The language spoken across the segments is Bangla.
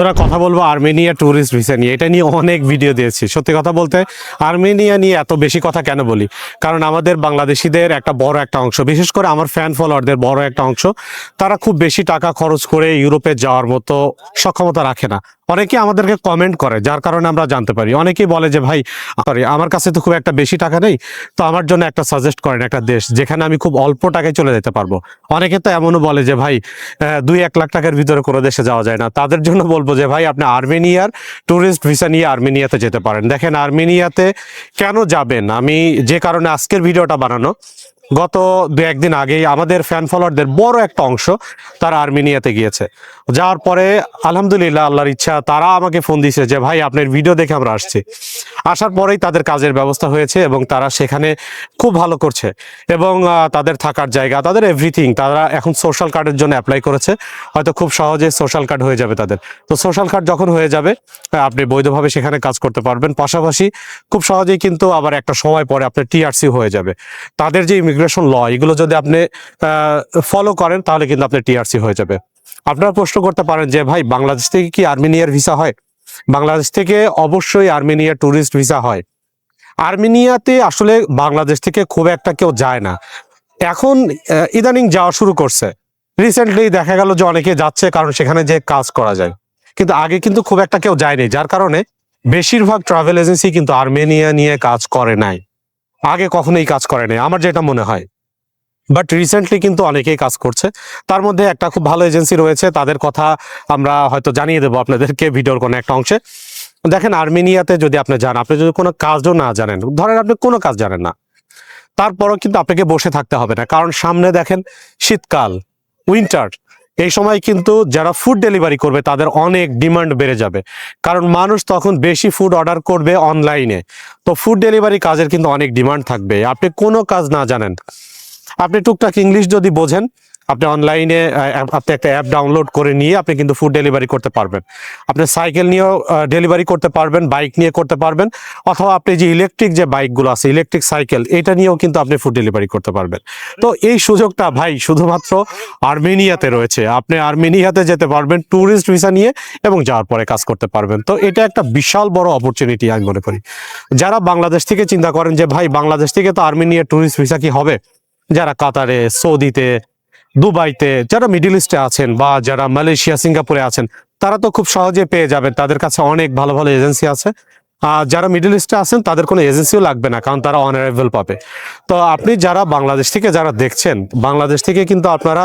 তোরা কথা বলব আর্মেনিয়া ট্যুরিস্ট ভিসা নিয়ে। এটা নিয়ে অনেক ভিডিও দিয়েছি। সত্যি কথা বলতে, আর্মেনিয়া নিয়ে এত বেশি কথা কেন বলি? কারণ আমাদের বাংলাদেশিদের একটা বড় একটা অংশ, বিশেষ করে আমার ফ্যান ফলোয়ারদের বড় একটা অংশ, তারা খুব বেশি টাকা খরচ করে ইউরোপে যাওয়ার মতো সক্ষমতা রাখে না। অনেকে আমাদেরকে কমেন্ট করে, যার কারণে আমরা জানতে পারি। অনেকেই বলে যে, ভাই আমার কাছে তো খুব একটা বেশি টাকা নেই, তো আমার জন্য একটা সাজেস্ট করেন একটা দেশ, যেখানে আমি খুব অল্প টাকায় চলে যেতে পারব। অনেকে তো এমনও বলে যে, ভাই দুই এক লাখ টাকার ভিতরে কোনো দেশে যাওয়া যায় না। তাদের জন্য বলব যে, ভাই, আপনি আর্মেনিয়ার ট্যুরিস্ট ভিসা নিয়ে আর্মেনিয়াতে যেতে পারেন। দেখেন, আর্মেনিয়াতে কেন যাবেন? আমি যে কারণে আজকের ভিডিওটা বানানো গত দু একদিন আগেই আমাদের ফ্যান ফলোয়ারদের বড় একটা অংশ তারা আর্মেনিয়াতে গিয়েছে। যাওয়ার পরে আলহামদুলিল্লাহ, আল্লাহর ইচ্ছা, তারা আমাকে ফোন দিয়েছে যে, ভাই, আপনার ভিডিও দেখে আমরা আসছি। আসার পরেই তাদের কাজের ব্যবস্থা হয়েছে এবং তারা সেখানে খুব ভালো করছে এবং তাদের থাকার জায়গা, তাদের এভরিথিং তারা এখন সোশ্যাল কার্ডের জন্য অ্যাপ্লাই করেছে। হয়তো খুব সহজে সোশ্যাল কার্ড হয়ে যাবে তাদের। তো সোশ্যাল কার্ড যখন হয়ে যাবে আপনি বৈধভাবে সেখানে কাজ করতে পারবেন। পাশাপাশি খুব সহজেই কিন্তু আবার একটা সময় পরে আপনার টিআরসি হয়ে যাবে। তাদের যে ইমিগ্রেশন ল এগুলো যদি আপনি ফলো করেন, তাহলে কিন্তু আপনার টিআরসি হয়ে যাবে। আপনারা প্রশ্ন করতে পারেন যে, ভাই, বাংলাদেশ থেকে কি আর্মেনিয়ার ভিসা হয়? বাংলাদেশ থেকে অবশ্যই আর্মেনিয়া ট্যুরিস্ট ভিসা হয়। আর্মেনিয়াতে আসলে বাংলাদেশ থেকে খুব একটা কেউ যায় না। এখন ইদানিং যাওয়া শুরু করছে। রিসেন্টলি দেখা গেল যে অনেকে যাচ্ছে কারণ সেখানে যে কাজ করা যায়। কিন্তু আগে কিন্তু খুব একটা কেউ যায়নি, যার কারণে বেশিরভাগ ট্রাভেল এজেন্সি কিন্তু আর্মেনিয়া নিয়ে কাজ করে নাই। আগে কখনোই কাজ করে নাই, আমার যেটা মনে হয়। বাট রিসেন্টলি কিন্তু অনেকেই কাজ করছে। তার মধ্যে একটা খুব ভালো এজেন্সি রয়েছে, তাদের কথা আমরা হয়তো জানিয়ে দেবো আপনাদেরকে ভিডিওর কোনো একটা অংশে। দেখেন, আর্মেনিয়াতে যদি আপনি যান, আপনি যদি কোনো কাজও না জানেন, ধরেন আপনি কোনো কাজ জানেন না, তারপরও কিন্তু আপনাকে বসে থাকতে হবে না। কারণ সামনে দেখেন, শীতকাল উইন্টার এই সময় কিন্তু যারা ফুড ডেলিভারি করবে, তাদের অনেক ডিমান্ড বেড়ে যাবে। কারণ মানুষ তখন বেশি ফুড অর্ডার করবে অনলাইনে তো ফুড ডেলিভারি কাজের কিন্তু অনেক ডিমান্ড থাকবে। আপনি কোনো কাজ না জানেন আপনি টুকটাক ইংলিশ যদি বোঝেন, আপনি অনলাইনে আপনি একটা অ্যাপ ডাউনলোড করে নিয়ে আপনি কিন্তু ফুড ডেলিভারি করতে পারবেন। আপনি সাইকেল নিয়েও ডেলিভারি করতে পারবেন বাইক নিয়ে করতে পারবেন, অথবা আপনি যে ইলেকট্রিক যে বাইকগুলো আছে ইলেকট্রিক সাইকেল এটা নিয়েও কিন্তু আপনি ফুড ডেলিভারি করতে পারবেন। তো এই সুযোগটা ভাই শুধুমাত্র আর্মেনিয়াতে রয়েছে। আপনি আর্মেনিয়াতে যেতে পারবেন ট্যুরিস্ট ভিসা নিয়ে এবং যাওয়ার পরে কাজ করতে পারবেন। তো এটা একটা বিশাল বড় অপরচুনিটি আমি মনে করি। যারা বাংলাদেশ থেকে চিন্তা করেন যে, ভাই, বাংলাদেশ থেকে তো আর্মেনিয়া ট্যুরিস্ট ভিসা কি হবে? যারা কাতারে, সৌদিতে, দুবাইতে, যারা মিডিল ইস্টে আছেন বা যারা মালয়েশিয়া, সিঙ্গাপুরে আছেন, তারা তো খুব সহজে পেয়ে যাবেন। তাদের কাছে অনেক ভালো ভালো এজেন্সি আছে। আর যারা মিডল ইস্টে আছেন, তাদের কোনো এজেন্সিও লাগবে না, কারণ তারা অনারাইভেল পাবে। তো আপনি যারা বাংলাদেশ থেকে যারা দেখছেন বাংলাদেশ থেকে কিন্তু আপনারা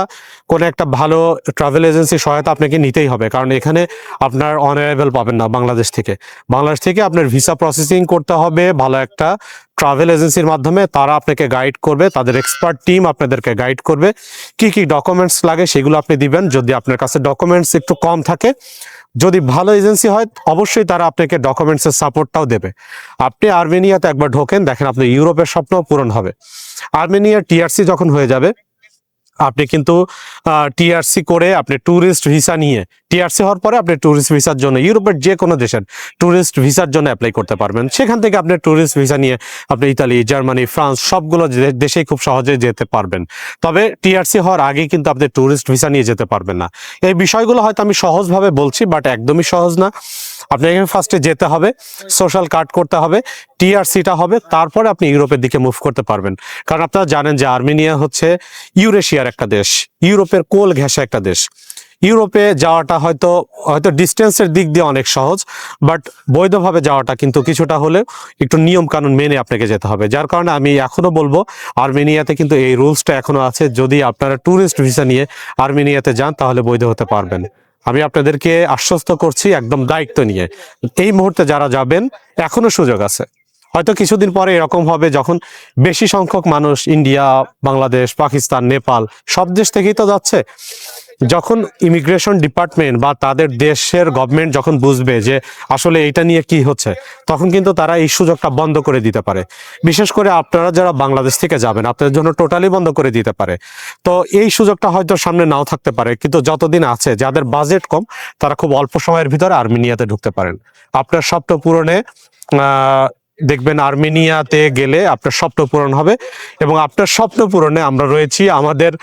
কোনো একটা ভালো ট্রাভেল এজেন্সি সহায়তা আপনাকে নিতেই হবে, কারণ এখানে আপনার অনারাইভেল পাবেন না বাংলাদেশ থেকে। বাংলাদেশ থেকে আপনার ভিসা প্রসেসিং করতে হবে, ভালো একটা ট্রাভেল এজেন্সির মাধ্যমে, তারা আপনাকে গাইড করবে, তাদের এক্সপার্ট টিম আপনাদেরকে গাইড করবে, কি কি ডকুমেন্টস লাগে সেগুলো আপনি দিবেন, যদি আপনার কাছে ডকুমেন্টস একটু কম থাকে যদি ভালো এজেন্সি হয়, অবশ্যই তারা আপনাকে ডকুমেন্টসের সাপোর্টটাও দেবে। আপনি আর্মেনিয়াতে একবার ঢোকেন, দেখেন আপনার ইউরোপের স্বপ্ন পূরণ হবে। আর্মেনিয়ার টিআরসি যখন হয়ে যাবে আপনি কিন্তু টিআরসি করে আপনি ট্যুরিস্ট ভিসা নিয়ে টিআরসি হওয়ার পরে আপনি ট্যুরিস্ট ভিসার জন্য, ইউরোপের যে কোনো দেশের ট্যুরিস্ট ভিসার জন্য অ্যাপ্লাই করতে পারবেন। সেখান থেকে আপনি ট্যুরিস্ট ভিসা নিয়ে আপনি ইতালি জার্মানি ফ্রান্স সবগুলো দেশেই খুব সহজে যেতে পারবেন। তবে টিআরসি হওয়ার আগেই কিন্তু আপনি ট্যুরিস্ট ভিসা নিয়ে যেতে পারবেন না। এই বিষয়গুলো হয়তো আমি সহজভাবে বলছি বাট একদমই সহজ না। আপনি এখানে ফার্স্টে যেতে হবে সোশ্যাল কার্ড করতে হবে টিআরসিটা হবে, তারপরে আপনি ইউরোপের দিকে মুভ করতে পারবেন। কারণ আপনারা জানেন যে আর্মেনিয়া হচ্ছে ইউরেশিয়ার একটা দেশ, ইউরোপের কোল ঘেঁষা একটা দেশ। ইউরোপে যাওয়াটা হয়তো হয়তো ডিস্টেন্সের দিক দিয়ে অনেক সহজ বাট বৈধভাবে যাওয়াটা কিন্তু কিছুটা হলে একটু নিয়ম কানুন মেনে আপনাকে যেতে হবে। যার কারণে আমি এখনও বলব, আর্মেনিয়াতে কিন্তু এই রুলসটা এখনও আছে। যদি আপনারা ট্যুরিস্ট ভিসা নিয়ে আর্মেনিয়াতে যান, তাহলে বৈধ হতে পারবেন। আমি আপনাদেরকে আশ্বস্ত করছি একদম দায়িত্ব নিয়ে। এই মুহূর্তে যারা যাবেন, এখনও সুযোগ আছে। হয়তো কিছুদিন পরে এরকম হবে যখন বেশি সংখ্যক মানুষ ইন্ডিয়া, বাংলাদেশ, পাকিস্তান, নেপাল সব দেশ থেকেই তো যাচ্ছে। যখন ইমিগ্রেশন ডিপার্টমেন্ট বা তাদের দেশের গভর্নমেন্ট যখন বুঝবে যে আসলে এটা নিয়ে কি হচ্ছে, তখন কিন্তু তারা এই সুযোগটা বন্ধ করে দিতে পারে। বিশেষ করে আপনারা যারা বাংলাদেশ থেকে যাবেন, আপনাদের জন্য টোটালি বন্ধ করে দিতে পারে। তো এই সুযোগটা হয়তো সামনে নাও থাকতে পারে, কিন্তু যতদিন আছে, যাদের বাজেট কম, তারা খুব অল্প সময়ের ভিতরে আর্মেনিয়াতে ঢুকতে পারেন। আপনার স্বপ্ন পূরণে দেখবেন আর্মেনিয়াতে গেলে আপনার স্বপ্ন পূরণ হবে এবং আপনার স্বপ্ন পূরণে আমরা রয়েছি। আমাদের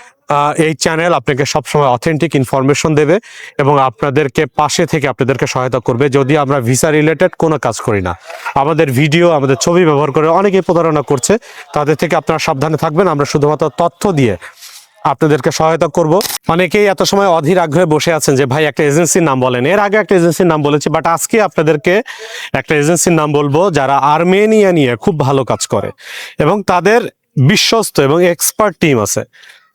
এই চ্যানেল আপনাকে সবসময় অথেন্টিক ইনফরমেশন দেবে এবং আপনাদেরকে পাশে থেকে আপনাদেরকে সহায়তা করবে। যদি আমরা ভিসা রিলেটেড কোনো কাজ করি না, আমাদের ভিডিও আমাদের ছবি ব্যবহার করে অনেকেই প্রতারণা করছে। তাদের থেকে আপনারা সাবধানে থাকবেন। আমরা শুধুমাত্র তথ্য দিয়ে আপনাদেরকে সহায়তা করব। অনেকেই এত সময় অধীর আগ্রহে বসে আছেন যে, ভাই, একটা এজেন্সির নাম বলেন। এর আগে একটা এজেন্সির নাম বলেছি বাট আজকে আপনাদেরকে একটা এজেন্সির নাম বলব যারা আর্মেনিয়া নিয়ে খুব ভালো কাজ করে এবং তাদের বিশ্বস্ত এবং এক্সপার্ট টিম আছে।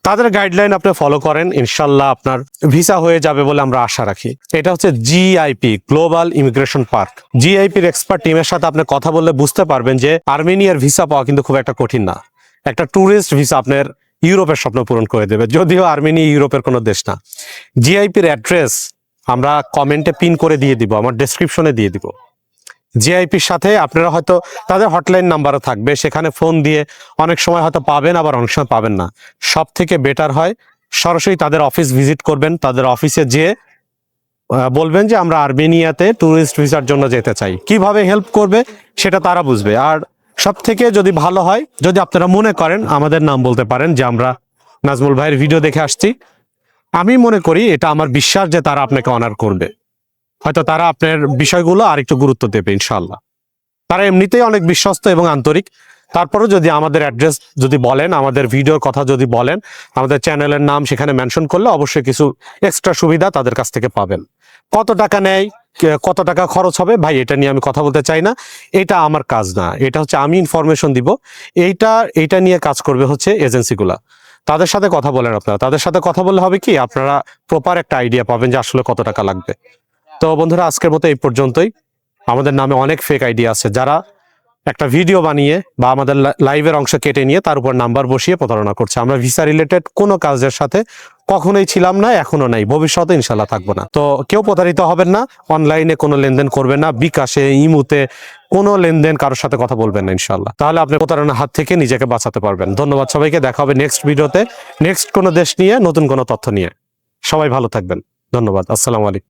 তাদের গাইডলাইন আপনি ফলো করেন, ইনশাল্লাহ আপনার ভিসা হয়ে যাবে বলে আমরা আশা রাখি। এটা হচ্ছে জিআইপি গ্লোবাল ইমিগ্রেশন পার্ক জিআইপির এক্সপার্ট টিমের সাথে আপনি কথা বললে বুঝতে পারবেন যে, আর্মেনিয়ার ভিসা পাওয়া কিন্তু খুব একটা কঠিন না। একটা ট্যুরিস্ট ভিসা আপনার ইউরোপের স্বপ্ন পূরণ করে দেবে। যদিও আর্মেনিয়া ইউরোপের কোনো দেশ না। জিআইপির অ্যাড্রেস আমরা কমেন্টে পিন করে দিয়ে দিব, আমার ডেসক্রিপশনে দিয়ে দিব। জিআইপির সাথে আপনারা হয়তো তাদের হটলাইন নাম্বারও থাকবে, সেখানে ফোন দিয়ে অনেক সময় হয়তো পাবেন, আবার অনেক সময় পাবেন না। সব থেকে বেটার হয়, সরাসরি তাদের অফিস ভিজিট করবেন, তাদের অফিসে যেয়ে বলবেন যে আমরা আর্মেনিয়াতে ট্যুরিস্ট ভিসার জন্য যেতে চাই। কীভাবে হেল্প করবে, সেটা তারা বুঝবে। আর সব থেকে যদি ভালো হয়, যদি আপনারা মনে করেন, আমাদের নাম বলতে পারেন যে আমরা নাজমুল ভাইয়ের ভিডিও দেখে আসছি। আমি মনে করি এটা আমার বিশ্বাস যে তারা আপনাকে অনার করবে। হয়তো তারা আপনার বিষয়গুলো আর একটু গুরুত্ব দেবে ইনশাল্লাহ তারা এমনিতেই অনেক বিশ্বস্ত এবং আন্তরিক। তারপরেও যদি আমাদের অ্যাড্রেস যদি বলেন, আমাদের ভিডিওর কথা যদি বলেন, আমাদের চ্যানেলের নাম সেখানে মেনশন করলে অবশ্যই কিছু এক্সট্রা সুবিধা তাদের কাছ থেকে পাবেন। কত টাকা নেয়? কত টাকা খরচ হবে? ভাই, এটা নিয়ে আমি কথা বলতে চাই না। এটা আমার কাজ না। এটা হচ্ছে আমি ইনফরমেশন দিব। এইটা এইটা নিয়ে কাজ করবে হচ্ছে এজেন্সিগুলা তাদের সাথে কথা বলেন আপনারা। তাদের সাথে কথা বললে হবে কি, আপনারা প্রপার একটা আইডিয়া পাবেন যে আসলে কত টাকা লাগবে। তো বন্ধুরা, আজকের মতো এই পর্যন্তই। আমাদের নামে অনেক ফেক আইডিয়া আছে। যারা একটা ভিডিও বানিয়ে বা আমাদের লাইভের অংশ কেটে নিয়ে তার উপর নাম্বার বসিয়ে প্রতারণা করছে। আমরা ভিসা রিলেটেড কোনো কাজের সাথে কখনোই ছিলাম না, এখনও নাই। ভবিষ্যতে ইনশাল্লাহ থাকব না। তো কেউ প্রতারিত হবেন না অনলাইনে কোনো লেনদেন করবেন না, বিকাশে, ইমুতে কোনো লেনদেন কারোর সাথে কথা বলবেন না ইনশাল্লাহ তাহলে আপনি প্রতারণার হাত থেকে নিজেকে বাঁচাতে পারবেন। ধন্যবাদ সবাইকে, দেখা হবে নেক্সট ভিডিওতে নেক্সট কোনো দেশ নিয়ে, নতুন কোনো তথ্য নিয়ে। সবাই ভালো থাকবেন। ধন্যবাদ। আসসালামু আলাইকুম।